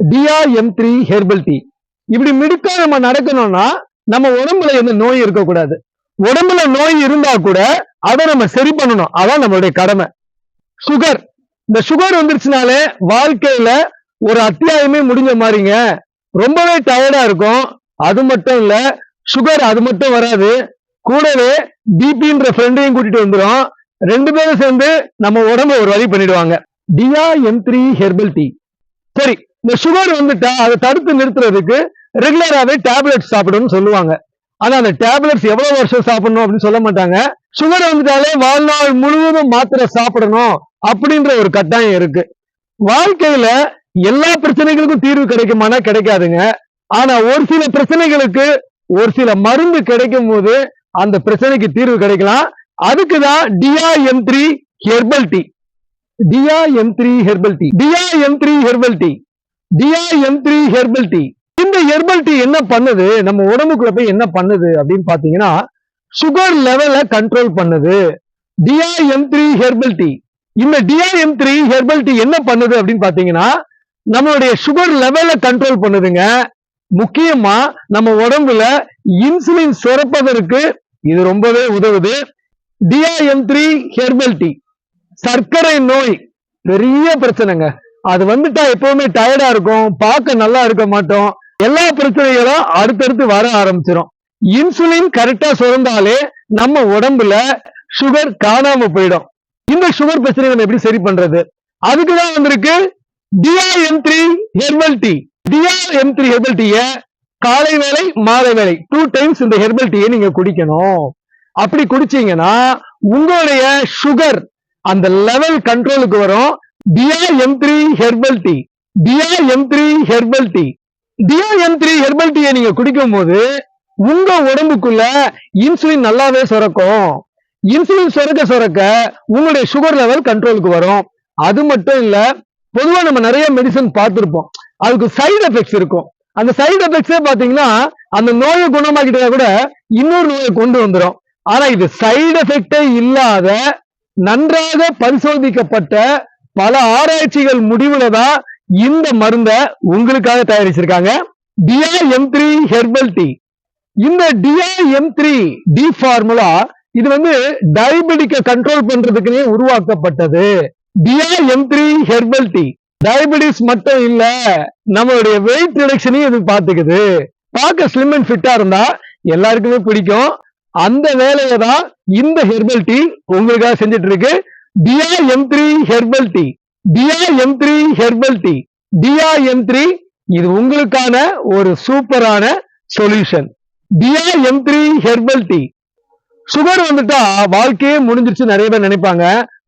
Dia M three herbal tea இப்படி மிடுக்கா நம்ம நடக்கணும்னா நம்ம உடம்புல எந்த நோய் இருக்கக்கூடாது. உடம்புல நோய் இருந்தா கூட அதை நம்ம சரி பண்ணணும். அதான் நம்மளுடைய கடமை. சுகர் இந்த சுகர் வந்துருச்சுனாலே வாழ்க்கையில ஒரு அத்தியாயமே முடிஞ்ச மாதிரிங்க. ரொம்பவே டயர்டா இருக்கும். அது மட்டும் இல்ல சுகர் அது மட்டும் வராது. கூடவே பிபின்ற ஃப்ரெண்டையும் கூட்டிட்டு வந்துடும் ரெண்டு பேரும் சேர்ந்து நம்ம உடம்ப ஒரு வழி பண்ணிடுவாங்க. டியா எம் த்ரீ ஹெர்பல் டீ சரி இந்த சுகர் வந்துட்டா அதை தடுத்து நிறுத்துறதுக்கு ரெகுலராகவே டேப்லெட்ஸ் சாப்பிடணும்னு சொல்லுவாங்க. ஆனா அந்த டேப்லெட்ஸ் எவ்வளவு வருஷம் சாப்பிடணும் அப்படின்னு சொல்ல மாட்டாங்க. சுகர் வந்துட்டாலே வாழ்நாள் முழுவதும் மாத்திரை சாப்பிடணும் அப்படின்ற ஒரு கட்டாயம் இருக்கு. வாழ்க்கையில எல்லா பிரச்சனைகளுக்கும் தீர்வு கிடைக்குமானா கிடைக்காதுங்க. ஆனா ஒரு சில பிரச்சனைகளுக்கு ஒரு சில மருந்து கிடைக்கும் போது அந்த பிரச்சனைக்கு தீர்வு கிடைக்கலாம். அதுக்குதான் Dia M three herbal tea Dia M three herbal tea Dia M three herbal tea Dia M three herbal tea இந்த ஹெர்பல் டீ என்ன பண்ணுது? நம்ம உடம்புக்குள்ள போய் என்ன பண்ணுது அப்படின்னு பாத்தீங்கன்னா சுகர் லெவலை கண்ட்ரோல் பண்ணுது. DR M three herbal tea இந்த Dia M three herbal tea என்ன பண்ணுது அப்படின்னு பாத்தீங்கன்னா நம்மளுடைய சுகர் லெவலை கண்ட்ரோல் பண்ணுதுங்க. முக்கியமா நம்ம உடம்புல இன்சுலின் சுரப்பதற்கு இது ரொம்பவே உதவுது. DRM M three herbal tea சர்க்கரை நோய். பெரிய பிரச்சனைங்க. அது வந்துட்டா எப்பவுமே டயர்டா இருக்கும் பார்க்க நல்லா இருக்க மாட்டோம். எல்லா பிரச்சனைகளும் அடுத்தடுத்து வர ஆரம்பிச்சிடும் இன்சுலின் கரெக்டா சுரந்தாலே நம்ம உடம்புல சுகர் காணாம போயிடும். இந்த சுகர் பிரச்சனை நம்ம எப்படி சரி பண்றது? அதுக்குதான் வந்திருக்கு DRM M three herbal tea DRM M three herbal டீய காலை வேலை மாலை வேலை டூ டைம்ஸ் இந்த ஹெர்பல் டீயை நீங்க குடிக்கணும். அப்படி குடிச்சீங்கன்னா உங்களுடைய சுகர் அந்த லெவல் கண்ட்ரோலுக்கு வரும். Dia M three herbal tea Dia M three herbal tea Dia M three herbal டீயை நீங்க குடிக்கும் போது உங்க உடம்புக்குள்ள இன்சுலின் நல்லாவே சுரக்கும். இன்சுலின் சுரக்க சுரக்க உங்களுடைய சுகர் லெவல் கண்ட்ரோலுக்கு வரும். அது மட்டும் இல்ல பொதுவா நம்ம நிறைய மெடிசன் பார்த்திருப்போம். அதுக்கு சைடு எஃபெக்ட்ஸ் இருக்கும். அந்த சைடு எஃபெக்ட்ஸே பாத்தீங்கன்னா அந்த நோயை குணமாக்கிட்டா கூட இன்னொரு நோயை கொண்டு வந்துடும் ஆனா இது சைடு எஃபெக்டே இல்லாத நன்றாக பரிசோதிக்கப்பட்ட பல ஆராய்ச்சிகள் முடிவுல தான் இந்த மருந்தை உங்களுக்காக தயாரிச்சிருக்காங்க. டியா எம் த்ரீ ஹெர்பல் டீ இந்த Dia M three tea formula இது வந்து டயபெட்டிக்க கண்ட்ரோல் பண்றதுக்குனே உருவாக்கப்பட்டது. Dia M three herbal tea diabetes மட்டும் இல்ல நம்மளுடைய வெயிட் ரிடக்ஷனையும் இது பாத்துக்குது. பார்க்க ஸ்லிம் அண்ட் ஃபிட்டா இருந்தா எல்லாருக்குமே பிடிக்கும். அந்த வேலையை தான் இந்த ஹெர்பல் டீ உங்களுக்காக செஞ்சுட்டு இருக்கு. DR M three herbal tea DR M three herbal tea DR M three இது உங்களுக்கான ஒரு சூப்பரான solution DR M three herbal tea sugar வந்துட்டா வாழ்க்கையே முடிஞ்சிருச்சு. நிறைய பேர் நினைப்பாங்க.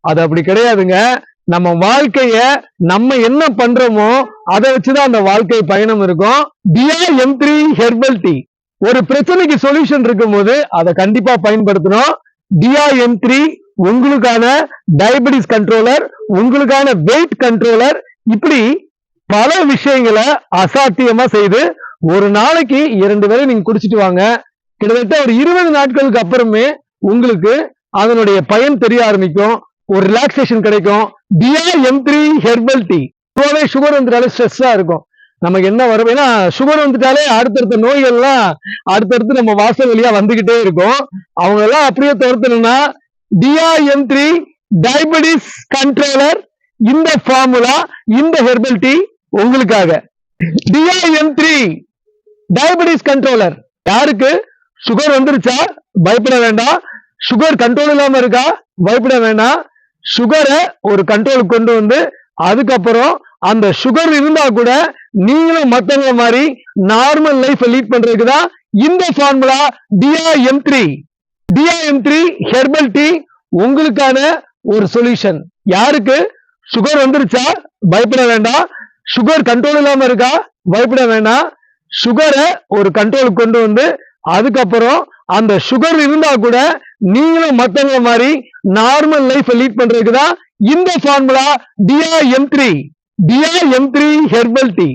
அது அப்படி கிடையாதுங்க. நம்ம வாழ்க்கைய நம்ம என்ன பண்றோமோ அதை வச்சுதான் அந்த வாழ்க்கை பயணம் இருக்கும். DR M three herbal tea ஒரு பிரச்சனைக்கு சொல்யூஷன் இருக்கும்போது அதை கண்டிப்பா பயன்படுத்தணும். டியா எம் த்ரீ உங்களுக்கான டயபிட்டிஸ் கண்ட்ரோலர் உங்களுக்கான வெயிட் கண்ட்ரோலர் இப்படி பல விஷயங்களை அசாத்தியமா செய்து ஒரு நாளைக்கு இரண்டு வேளை நீங்க குடிச்சிட்டு வாங்க. கிட்டத்தட்ட ஒரு இருபது நாட்களுக்கு அப்புறமே உங்களுக்கு அதனுடைய பயன் தெரிய ஆரம்பிக்கும். ஒரு ரிலாக்ஸேஷன் கிடைக்கும். DR M three herbal tea இப்போவே சுகர் வந்துட்டாலே ஸ்ட்ரெஸ்ஸா இருக்கும். நமக்கு என்ன வரும்? ஏன்னா சுகர் வந்துட்டாலே அடுத்தடுத்த நோய்கள்லாம் அடுத்தடுத்து நம்ம வாசல் வழியா வந்துகிட்டே இருக்கும். அவங்க எல்லாம் அப்படியே துரத்தணும்னா Dia M three diabetes controller இந்த ஃபார்முலா இந்த ஹெர்பல் டீ உங்களுக்காக. Dia M three diabetes controller யாருக்கு? சுகர் வந்துருச்சா? பயப்பட வேண்டாம். சுகர் கண்ட்ரோல் இல்லாம இருக்கா? பயப்பட வேண்டாம். சுகரை ஒரு கண்ட்ரோலுக்கு கொண்டு வந்து அதுக்கப்புறம் அந்த சுகர் இருந்தா கூட நீங்களும் மத்தவங்க மாதிரி நார்மல் லைஃப் லீட் பண்றதுக்கு தான் இந்த formula Dia M three DIM three herbal tea உங்களுக்கான ஒரு சொல்யூஷன் யாருக்கு? சுகர் வந்துருச்சா? பயப்பட வேண்டாம் சுகர் கண்ட்ரோல் இல்லாம இருக்கா? பயப்பட வேண்டாம் சுகரை ஒரு கண்ட்ரோலுக்கு கொண்டு வந்து அதுக்கப்புறம் அந்த சுகர் இருந்தா கூட நீங்களும் மத்தவங்க மாதிரி நார்மல் லைஃப் லீட் பண்றதுக்கு தான் இந்த formula DR M three DR M three herbal tea